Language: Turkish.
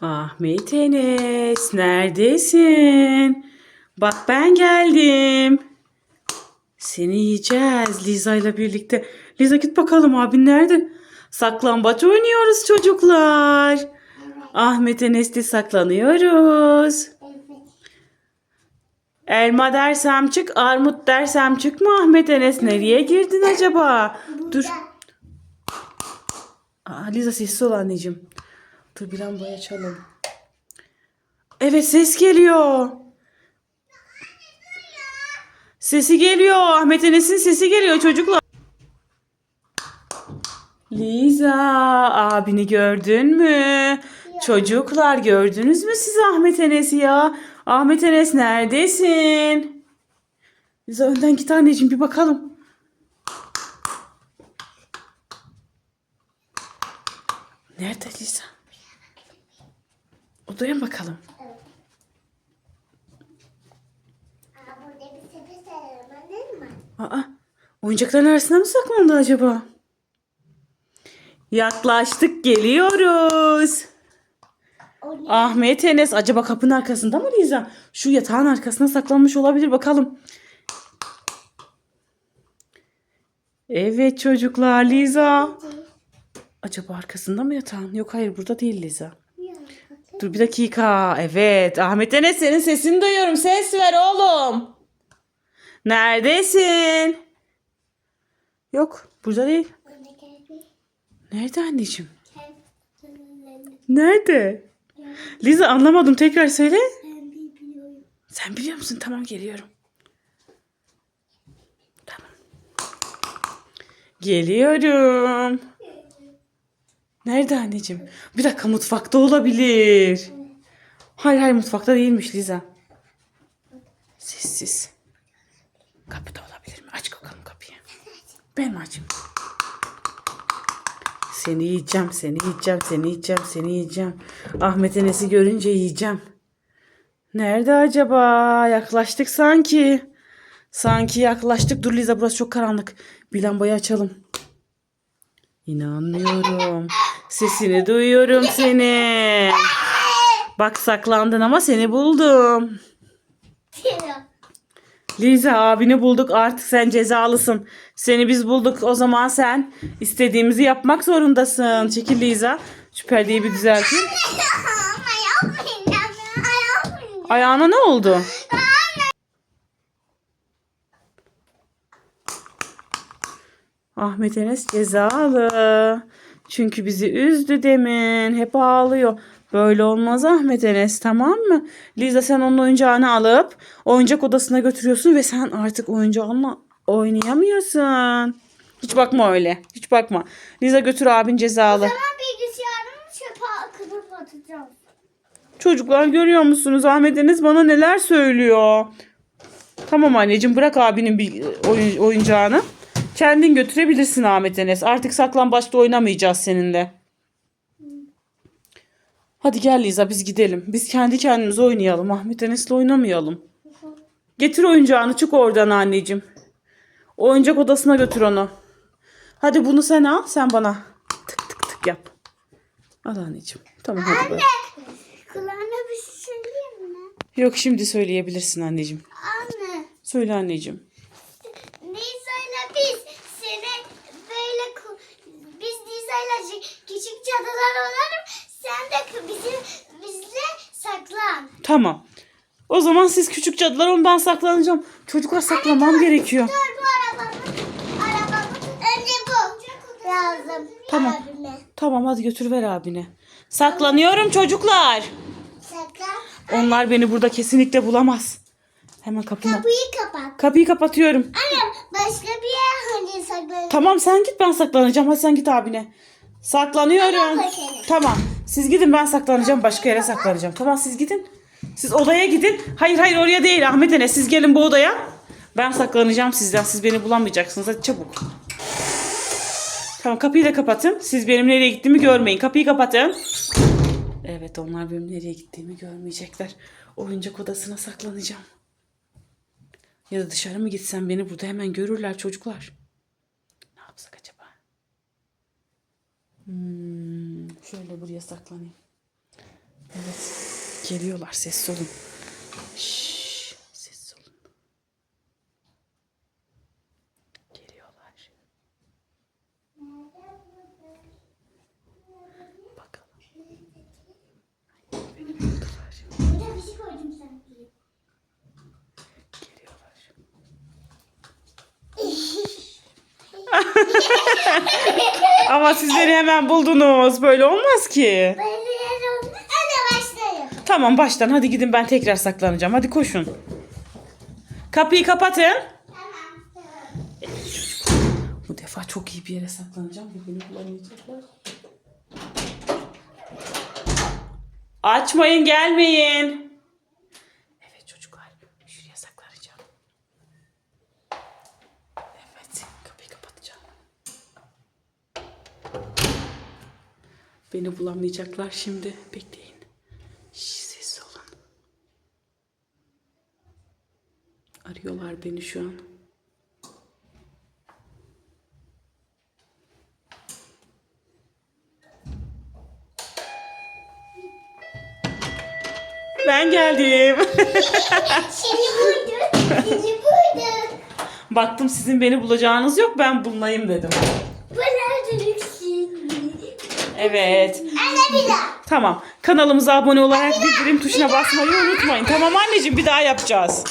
Ahmet Enes neredesin? Bak ben geldim. Seni yiyeceğiz Liza ile birlikte. Liza git bakalım abin nerede? Saklambaç oynuyoruz çocuklar. Ahmet Enes'te saklanıyoruz. Elma dersem çık, armut dersem çıkma Ahmet Enes. Nereye girdin acaba? Dur. Aa, Liza sessiz ol anneciğim. Dur bir lambayı açalım. Evet ses geliyor. Sesi geliyor. Ahmet Enes'in sesi geliyor çocuklar. Liza abini gördün mü? Çocuklar gördünüz mü siz Ahmet Enes'i ya? Ahmet Enes neredesin? Liza önden git anneciğim bir bakalım. Nerede Liza? Odaya mı bakalım? Aa, burada bir sepet aramadın mı? Aa, oyuncakların arasında mı saklandı acaba? Yaklaştık geliyoruz. Ahmet Enes acaba kapının arkasında mı Liza? Şu yatağın arkasına saklanmış olabilir bakalım. Evet çocuklar Liza. Acaba arkasında mı yatağın? Yok hayır burada değil Liza. Dur bir dakika. Evet Ahmet Enes senin sesini duyuyorum. Ses ver oğlum. Neredesin? Yok burada değil. Nerede anneciğim? Nerede? Liza anlamadım tekrar söyle. Sen biliyor musun? Tamam geliyorum. Tamam. Geliyorum. Nerede anneciğim? Bir dakika mutfakta olabilir. Hayır hayır mutfakta değilmiş Liza. Sessiz. Kapıda olabilir mi? Aç bakalım kapıyı. Ben mi açayım? Seni yiyeceğim, seni yiyeceğim, seni yiyeceğim, seni yiyeceğim. Ahmet Enes'i görünce yiyeceğim. Nerede acaba? Yaklaştık sanki. Sanki yaklaştık. Dur Liza burası çok karanlık. Bir lambayı açalım. İnanmıyorum. Sesini duyuyorum seni. Bak saklandın ama seni buldum. Liza abini bulduk artık sen cezalısın. Seni biz bulduk o zaman sen istediğimizi yapmak zorundasın. Çekil Liza. Şu perdeyi bir. Yapmayın. Ayağına ne oldu? Ahmet Enes cezalı. Çünkü bizi üzdü demin. Hep ağlıyor. Böyle olmaz Ahmet Enes tamam mı? Liza sen onun oyuncağını alıp oyuncak odasına götürüyorsun ve sen artık oyuncağınla oynayamıyorsun. Hiç bakma öyle. Hiç bakma. Liza götür abin cezalı. Ben bilgisayarımı çöpe akıtıp atacağım. Çocuklar görüyor musunuz? Ahmet Enes bana neler söylüyor. Tamam anneciğim bırak abinin bir oyun, oyuncağını. Kendin götürebilirsin Ahmet Enes. Artık saklambaçta oynamayacağız seninle. Hadi gel Liza biz gidelim. Biz kendi kendimize oynayalım. Ahmet Enes'le oynamayalım. Getir oyuncağını çık oradan anneciğim. Oyuncak odasına götür onu. Hadi bunu sen al sen bana. Tık tık tık yap. Al anneciğim. Tamam hadi bırak. Kulağına bir şey söyleyeyim mi? Yok şimdi söyleyebilirsin anneciğim. Anne. Söyle anneciğim. Nisa'yla biz seni böyle ku- biz Nisa'yla c- küçük cadılar olalım. Sen de k- bizim bizle saklan. Tamam. O zaman siz küçük cadılar olun ben saklanacağım. Çocuklar saklamam gerekiyor. Dur bu arabamı. Arabamı önce bu. Lazım. Tamam. Abime. Tamam hadi götür ver abine. Saklanıyorum çocuklar. Saklan. Onlar beni burada kesinlikle bulamaz. Hemen kapını. Kapıyı kapat. Kapıyı kapatıyorum. Anne başka bir yer hani saklan. Tamam sen git ben saklanacağım. Hadi sen git abine. Saklanıyorum. Tamam. Siz gidin ben saklanacağım. Başka yere saklanacağım. Tamam siz gidin. Siz odaya gidin. Hayır hayır oraya değil Ahmet Enes. Siz gelin bu odaya. Ben saklanacağım sizden. Siz beni bulamayacaksınız. Hadi çabuk. Tamam kapıyı da kapatın. Siz benim nereye gittiğimi görmeyin. Kapıyı kapatın. Evet onlar benim nereye gittiğimi görmeyecekler. Oyuncak odasına saklanacağım. Ya da dışarı mı gitsem beni burada hemen görürler çocuklar. Ne yapsak acaba? Hmm, şöyle buraya saklanayım. Evet. Geliyorlar. Sessiz olun. Şşş. Sessiz olun. Geliyorlar. Bakalım. Beni buldular. Burada bir şey koydum sanki. Geliyorlar. Ama siz beni hemen buldunuz. Böyle olmaz ki. Böyle yer oldu. Hadi başlayalım. Tamam baştan hadi gidin ben tekrar saklanacağım. Hadi koşun. Kapıyı kapatın. Bu defa çok iyi bir yere saklanacağım. Beni bulamayacaklar. Açmayın gelmeyin. Evet çocuklar şuraya saklanacağım. Evet kapıyı kapatacağım. Beni bulamayacaklar şimdi. Bekleyin. Şş, sessiz olun. Arıyorlar beni şu an. Ben geldim. Seni bulduk. Seni bulduk. Baktım sizin beni bulacağınız yok ben bulunayım dedim. Bu nerede şimdi? Evet. Anne bir daha. Tamam. Kanalımıza abone olarak bildirim tuşuna basmayı unutmayın. Tamam anneciğim bir daha yapacağız.